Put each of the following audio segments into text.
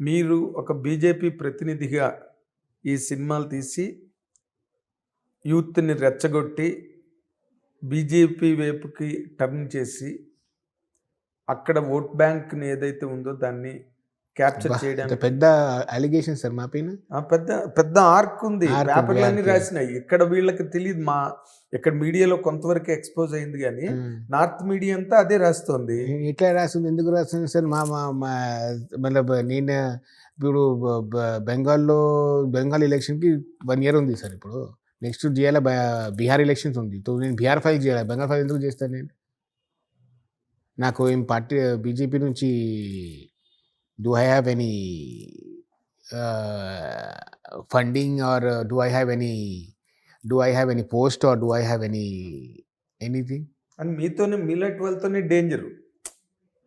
మీరు ఒక బీజేపీ ప్రతినిధిగా ఈ సినిమాలు తీసి యూత్ని రెచ్చగొట్టి బీజేపీ వైపుకి టర్న్ చేసి అక్కడ ఓట్ బ్యాంక్ని ఏదైతే ఉందో దాన్ని క్యాప్చర్ చేయడానికి. పెద్ద అలిగేషన్ సార్ మా పైన. ఆ పెద్ద పెద్ద ఆర్క్ ఉంది. పేపర్లన్నీ. రాసినాయి. ఇక్కడ వీళ్ళకి తెలియదు మా ఇక్కడ మీడియాలో కొంతవరకు ఎక్స్పోజ్ అయింది కానీ నార్త్ మీడియా అంతా అదే రాస్తోంది. ఎట్లా రాస్తుంది ఎందుకు రాస్తుంది సార్? మా మా మా మతలబ్ నేను ఇప్పుడు బెంగాల్లో బెంగాల్ ఎలక్షన్కి వన్ ఇయర్ ఉంది సార్ ఇప్పుడు. నెక్స్ట్ చేయాలి బీహార్ ఎలక్షన్స్ ఉంది. తో నేను బీహార్ ఫైల్ చేయాలి? బెంగాల్ ఫైల్ ఎందుకు చేస్తాను నేను? నాకు ఏం పార్టీ బీజేపీ నుంచి do I have any funding or do I have any do I have any post or do I have any anything అని మీతోనే మీలాంటి వాళ్ళతోనే డేంజర్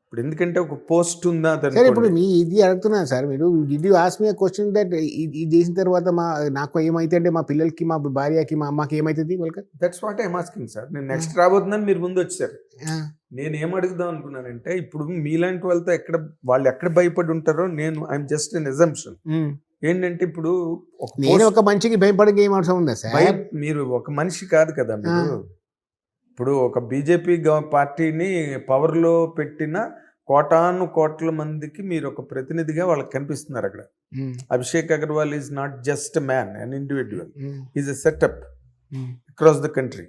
ఇప్పుడు ఎందుకంటే ఒక పోస్ట్ ఉందా సరే ఇప్పుడు. మీ ఇది అడుగుతున్నాను సార్ మీరు. Did you ask me question that ఇది చేసిన తర్వాత మా నాకు ఏమైతే అంటే మా పిల్లలకి మా భార్యకి మా అమ్మకి ఏమవుతుంది వాళ్ళకి that's what I'm asking sir నేను నెక్స్ట్ రాబోతుందని మీరు ముందు వచ్చారు. నేను ఏం అడుగుదాం అనుకున్నానంటే ఇప్పుడు మీలాంటి వాళ్ళతో ఎక్కడ వాళ్ళు ఎక్కడ భయపడి ఉంటారో నేను ఐఎమ్ జస్ట్ ఎన్ ఎజంప్షన్ ఏంటంటే ఇప్పుడు ఒక నేను post- ఒక మంచికి భయపడే ఏం అవసరం ఉందా సార్? భయం మీరు ఒక మనిషి కాదు కదా మీరు. ఇప్పుడు ఒక బీజేపీ పార్టీని పవర్లో పెట్టిన కోటాను కోట్ల మందికి మీరు ఒక ప్రతినిధిగా వాళ్ళకి కనిపిస్తున్నారు అక్కడ. Abhishek Agarwal is not just man an individual is a setup. Across the country